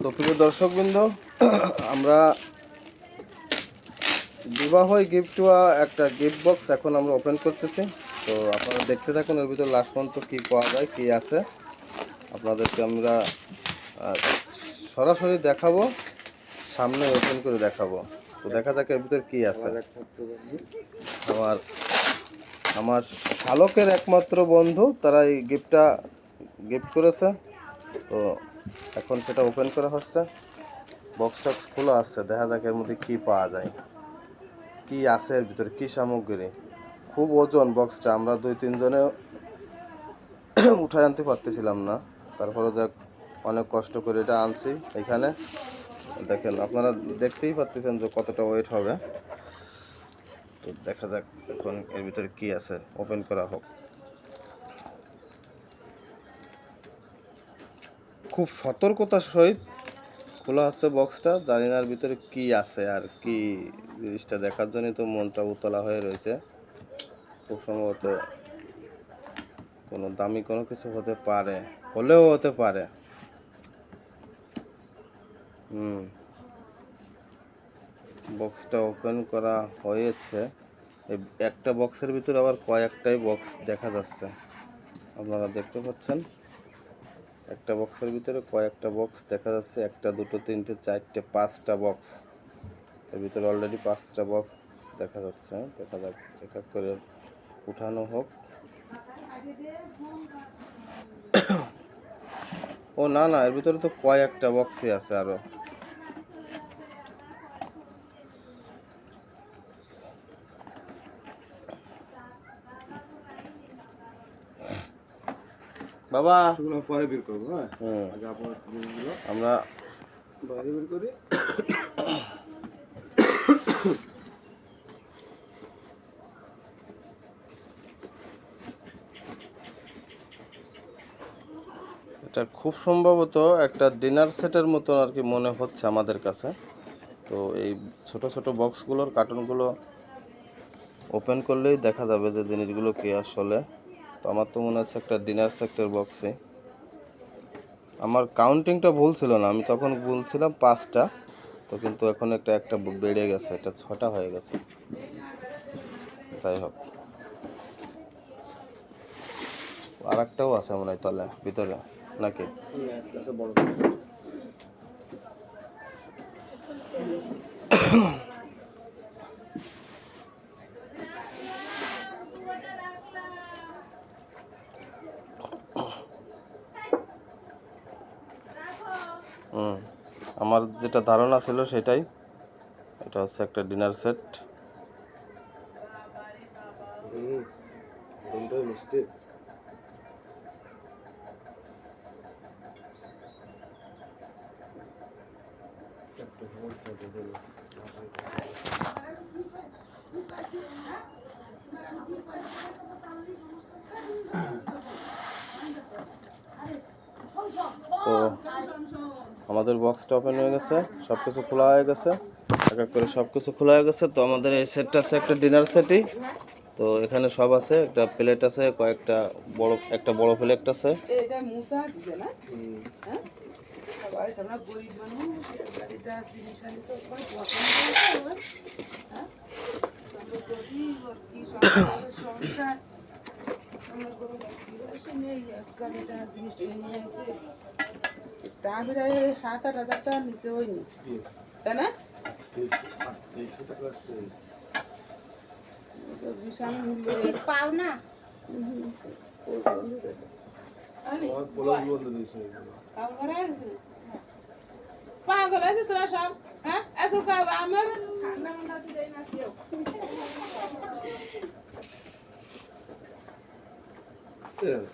তো প্রিয় দর্শকবৃন্দ, আমরা বিবাহ গিফটুয়া একটা গিফট বক্স এখন আমরা ওপেন করতেছি। তো আপনারা দেখতে থাকুন, এর ভিতরে লাস্ট পর্যন্ত কী পাওয়া যায়, কী আছে। আপনাদেরকে আমরা সরাসরি দেখাবো, সামনে ওপেন করে দেখাবো। তো দেখা যাক এর ভিতরে কী আছে। আমার আমার শালকের একমাত্র বন্ধু তারা এই গিফটটা গিফট করেছে। তো এখন সেটা ওপেন করা হচ্ছে। বক্সটা খোলা আছে, দেখা যাক এর মধ্যে কি পাওয়া যায়। কি আছে এর ভিতরে, কি সামগ্রী? খুব ওজন বক্সটা আমরা দুই তিনজনে উঠায় আনতে পারতেছিলাম না। তারপরে যাক, অনেক কষ্ট করে এটা আনছি এখানে। দেখেন, আপনারা দেখতেই পাচ্ছেন যে কতটা ওয়েট হবে। তো দেখা যাক এখন এর ভিতরে কি আছে ওপেন করা হোক। খুব সতর্কতার সহিত খোলা হচ্ছে বক্সটা জানি না ভিতরে কি আছে আর কি জিনিসটা দেখার জন্যই তো মনটা উতলা হয়ে রয়েছে। খুব সম্ভবত কোনো দামি কোনো কিছু হতে পারে, হলেও হতে পারে। হুম। বক্সটা ওপেন করা হয়েছে। একটা বক্সের ভিতরে আবার কয়েকটাই বক্স দেখা যাচ্ছে। আপনারা দেখতে পাচ্ছেন? একটা বক্সের ভিতরে কয়েকটা বক্স দেখা যাচ্ছে, একটা, দুটো, তিনটে, চারটে, পাঁচটা বক্স। এর ভিতরে অলরেডি পাঁচটা বক্স দেখা যাচ্ছে দেখা যাক, এক এক করে উঠানো হোক। ও না না, এর ভিতরে তো কয়েকটা বক্সই আছে আরও। বাবা। সেগুলো পরে বের করব হ্যাঁ? হুম আগে আপনার জিনিসগুলো আমরা বাইরে বের করি। এটা খুব সম্ভবত একটা ডিনার সেটের মতো আর কি মনে হচ্ছে আমাদের কাছে। তো এই ছোট ছোট বক্সগুলোর কার্টুনগুলো ওপেন করলেই দেখা যাবে যে জিনিসগুলো কি আসলে তো আমার তো মনে হচ্ছে একটা ডিনার সেক্টর বক্সে আমার কাউন্টিংটা ভুল ছিল না, আমি তখন বলছিলাম পাঁচটা, তো কিন্তু এখন একটা একটা বেড়ে গেছে এটা ছটা হয়ে গেছে। তাই হোক। আর একটাও আছে মনে হয় তলে, ভিতরে, নাকি? বড়। হুম। আমার যেটা ধারণা ছিল সেটাই। এটা হচ্ছে একটা ডিনার সেট। তো আমাদের বক্সটা ওপেন হয়ে গেছে সব কিছু খোলা হয়ে গেছে। এক এক করে সব কিছু খোলা হয়ে গেছে। তো আমাদের এই সেটটা আছে একটা ডিনার সেটই তো এখানে সব আছে, একটা প্লেট আছে, কয়েকটা বড়, একটা বড় প্লেট আছে। সংসার আমার গরিব বসে নেই গাড়িটা জিনিসটা নিয়ে আসে তা বেড়ে সাত আট হাজার টাকার নিচে হয়নি তাই না? বিশাল মূল্য পাও না। পাগল আছিস তোরা সব হ্যাঁ? আমার Hello?